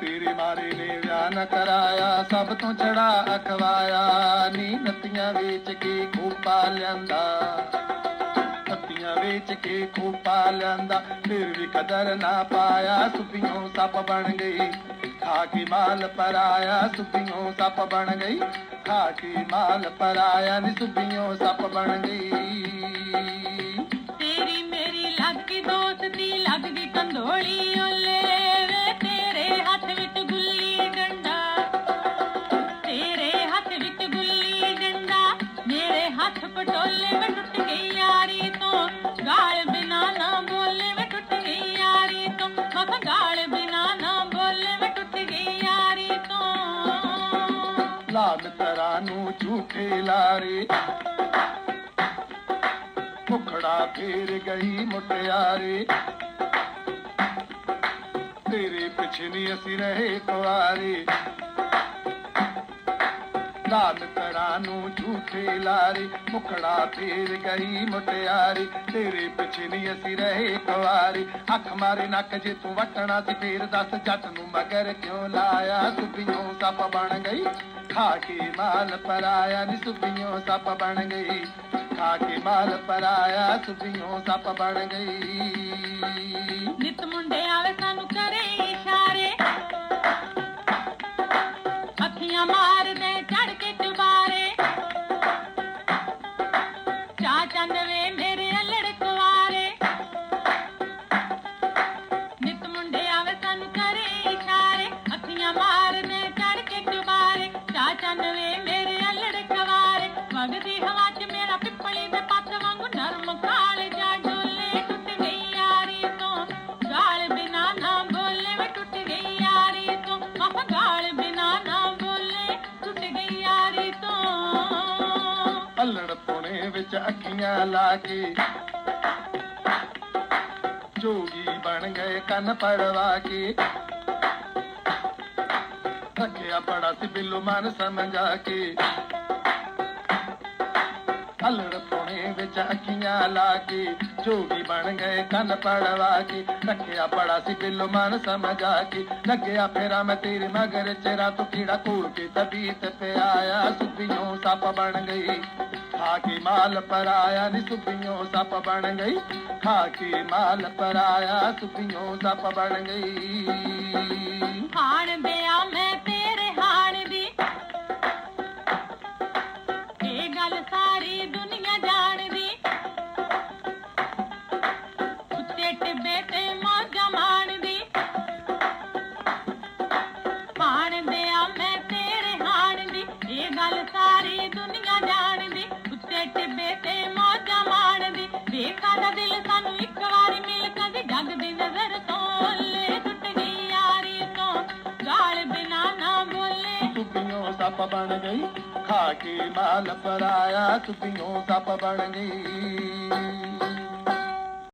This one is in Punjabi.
ਤੇਰੇ ਮਾਰੇ ਨੇ ਵਿਆਹ ਨਾ ਕਰਾਇਆ, ਸਭ ਤੋਂ ਚੜਾ ਅਖਵਾਇਆ। ਨੀ ਨੱਤੀਆਂ ਵੇਚ ਕੇ ਖੋਪਾ ਲਿਆਂਦਾ। ਨੱਤੀਆਂ ਵੇਚ ਕੇ ਖੋਪਾ ਲਿਆਂਦਾ। ਫਿਰ ਵੀ ਕਦਰ ਨਾ ਪਾਇਆ ਸੁਪੀਓਂ ਸੱਪ ਬਣ ਗਈ। ਖਾ ਕੇ ਮਾਲ ਪਰਾਇਆ ਸੁਪੀਓਂ ਸੱਪ ਬਣ ਗਈ। ਖਾ ਮਾਲ ਪਰਾਇਆ ਨੀ ਸੁਪੀਓਂ ਸੱਪ ਬਣ ਗਈ। ਤੇਰੀ ਮੇਰੀ ਲੱਗਦੀ ਦੋਸਤੀ ਲੱਗਦੀ ਕੰਧੋਲੀ ਓਲੇ ਵੇ, ਤੇਰੇ ਹੱਥ ਵਿੱਚ ਗੁੱਲੀ ਡੰਡਾ। ਤੇਰੇ ਹੱਥ ਵਿੱਚ ਗੁੱਲੀ ਡੰਡਾ, ਮੇਰੇ ਹੱਥ ਪਟੋਲੇ झूखे लारे। भुखड़ा फेर गई मु तेरे पिछ नसी रहे तव्हां ਅਸੀਂ ਰਹੇ ਨੂੰ ਝੂਠੇ ਲਾਰੇ ਮੁਖੜਾ ਫੇਰ ਗਈ ਮੁਟਿਆਰੀ ਤੇਰੇ ਪਿੱਛੇ ਨਹੀਂ ਅਸੀਂ ਰਹੇ ਕੁਆਰੇ ਅੱਖ ਮਾਰੇ ਨੱਕ ਜੇ ਤੂੰ ਵਟਣਾ ਸੀ ਫੇਰ ਦੱਸ ਜੱਟ ਨੂੰ ਮਗਰ ਕਿਉਂ ਲਾਇਆ ਸੁਪੀਓਂ ਸੱਪ ਬਣ ਗਈ ਖਾ ਕੇ ਮਾਲ ਪਰਾਇਆ ਨੀ ਸੁਪੀਓਂ ਸੱਪ ਬਣ ਗਈ ਖਾ ਕੇ ਮਾਲ ਪਰਾਇਆ ਸੁਪੀਓਂ ਸੱਪ ਬਣ ਗਈ ਨਿਤ ਮੁੰਡੇ ਆਵੇ ਸਾਨੂੰ ਚਾ ਚੰਨਵੇ ਮੇਰੇ ਅਲੜ ਕੁਵਾਰੇ। ਨਿਤ ਮੁੰਡੇ ਆਵੇ ਸਾਨੂੰ ਕਰੇ ਇਸ਼ਾਰੇ। ਅੱਖੀਆਂ ਮਾਰਦੇ ਚੜ ਕੇ ਚੁਬਾਰੇ। ਚਾ ਚੰਨਵੇ ਮੇਰੇ ਅਲੜ ਕੁਵਾਰੇ। ਵਗਦੀ ਹਵਾ ਵਿੱਚ ਅੱਖੀਆਂ ਲਾ ਕੇ। ਜੋਗੀ ਬਣ ਗਏ ਕੰਨ ਪੜਵਾ ਕੇ। ਥੱਕਿਆ ਬੜਾ ਸੀ ਬਿੱਲੂ ਮਨ ਸਮਝਾ ਕੇ। ਅਲੜ ਪੁਣੇ ਵਿੱਚ ਅੱਖੀਆਂ ਲਾ ਕੇ, ਜੋਗੀ ਬਣ ਗਏ ਕੰਨ ਪੜਵਾ ਕੇ। ਰੱਖਿਆ ਬੜਾ ਸੀ ਬਿੱਲੂ ਮਨ ਸਮਝਾ ਕੇ। ਲੱਗਿਆ ਫੇਰਾ ਮੈਂ ਤੇਰੇ ਮਗਰ ਚਿਹਰਾ, ਤੂੰ ਕੀੜਾ ਕੋਲ ਕੇ ਤਬੀਤ ਪਿਆਇਆ ਸੁਪੀਓਂ ਸੱਪ ਬਣ ਗਈ, ਖਾ ਕੇ ਮਾਲ ਪਰਾਇਆ। ਨੀ ਸੁਪੀਓਂ ਸੱਪ ਬਣ ਗਈ, ਖਾ ਕੇ ਮਾਲ ਪਰਾਇਆ। ਸੁਪੀਓਂ ਸੱਪ ਬਣ ਗਈ। ਹਾਣ तुपियूं तप बण गई। खा लाया तुपियूं तप बण गई।